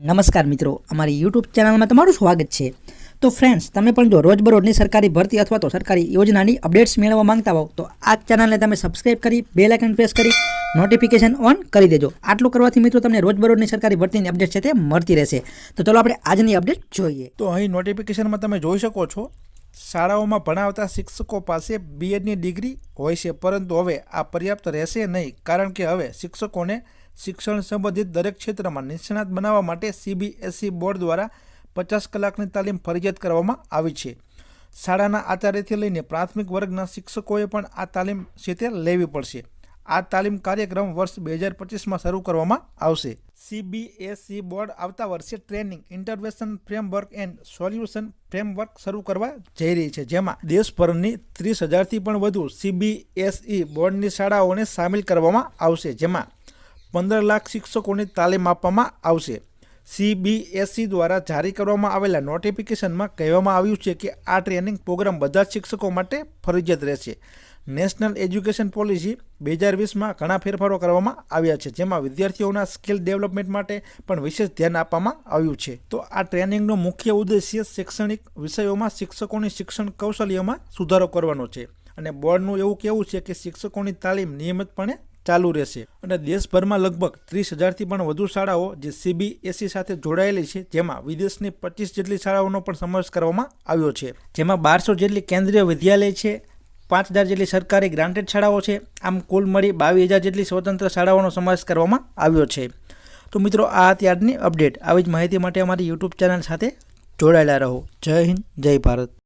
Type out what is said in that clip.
નમસ્કાર મિત્રો, અમારી યુટ્યુબ ચેનલમાં તમારું સ્વાગત છે. તો ફ્રેન્ડ્સ તમે પણ જો રોજબરોજની સરકારી ભરતી અથવા તો સરકારી યોજનાની અપડેટ્સ મેળવવા માંગતા હો તો આ ચેનલને તમે સબસ્ક્રાઇબ કરી બેલ આઇકન પ્રેસ કરી નોટિફિકેશન ઓન કરી દેજો. આટલું કરવાથી મિત્રો તમને રોજબરોજની સરકારી ભરતીની અપડેટ છે તે મળતી રહેશે. તો ચલો આપણે આજની અપડેટ જોઈએ. તો અહીં નોટિફિકેશનમાં તમે જોઈ શકો છો શાળાઓમાં ભણાવતા શિક્ષકો પાસે બીએડની ડિગ્રી હોય છે, પરંતુ હવે આ પર્યાપ્ત રહેશે નહીં, કારણ કે હવે શિક્ષકોને શિક્ષણ સંબંધિત દરેક ક્ષેત્રમાં નિષ્ણાત બનાવવા માટે સીબીએસઈ બોર્ડ દ્વારા પચાસ કલાકની તાલીમ ફરજિયાત કરવામાં આવી છે. શાળાના આચાર્યથી લઈને પ્રાથમિક વર્ગના શિક્ષકોએ પણ આ તાલીમ છે લેવી પડશે. આ તાલીમ કાર્યક્રમ વર્ષ બે હજાર પચીસમાં શરૂ કરવામાં આવશે. સીબીએસઈ બોર્ડ આવતા વર્ષે training, intervention framework and solution framework શરૂ કરવા જઈ રહી છે. જેમાં દેશભરની ત્રીસ હજારથી પણ વધુ સીબીએસઈ બોર્ડની શાળાઓને સામેલ કરવામાં આવશે. જેમાં પંદર લાખ શિક્ષકોની તાલીમ આપવામાં આવશે. સીબીએસઈ દ્વારા જારી કરવામાં આવેલા નોટિફિકેશનમાં કહેવામાં આવ્યું છે કે આ ટ્રેનિંગ પ્રોગ્રામ બધા જ શિક્ષકો માટે ફરજિયાત રહેશે. નેશનલ એજ્યુકેશન પોલિસી બે હજાર વીસમાં ઘણા ફેરફારો કરવામાં આવ્યા છે, જેમાં વિદ્યાર્થીઓના સ્કિલ ડેવલપમેન્ટ માટે પણ વિશેષ ધ્યાન આપવામાં આવ્યું છે. તો આ ટ્રેનિંગનો મુખ્ય ઉદ્દેશ્ય શૈક્ષણિક વિષયોમાં શિક્ષકોની શિક્ષણ કૌશલ્યમાં સુધારો કરવાનો છે અને બોર્ડનું એવું કહેવું છે કે શિક્ષકોની તાલીમ નિયમિતપણે ચાલુ રહેશે. અને દેશભરમાં લગભગ ત્રીસ હજારથી પણ વધુ શાળાઓ જે સીબીએસઈ સાથે જોડાયેલી છે, જેમાં વિદેશની પચીસ જેટલી શાળાઓનો પણ સમાવેશ કરવામાં આવ્યો છે. જેમાં બારસો જેટલી કેન્દ્રીય વિદ્યાલય છે, પાંચ હજાર જેટલી સરકારી ગ્રાન્ટેડ શાળાઓ છે, આમ કુલ મળી બાવીસ હજાર જેટલી સ્વતંત્ર શાળાઓનો સમાવેશ કરવામાં આવ્યો છે. તો મિત્રો, આ હતી અપડેટ. આવી જ માહિતી માટે અમારી યુટ્યુબ ચેનલ સાથે જોડાયેલા રહો. જય હિન્દ, જય ભારત.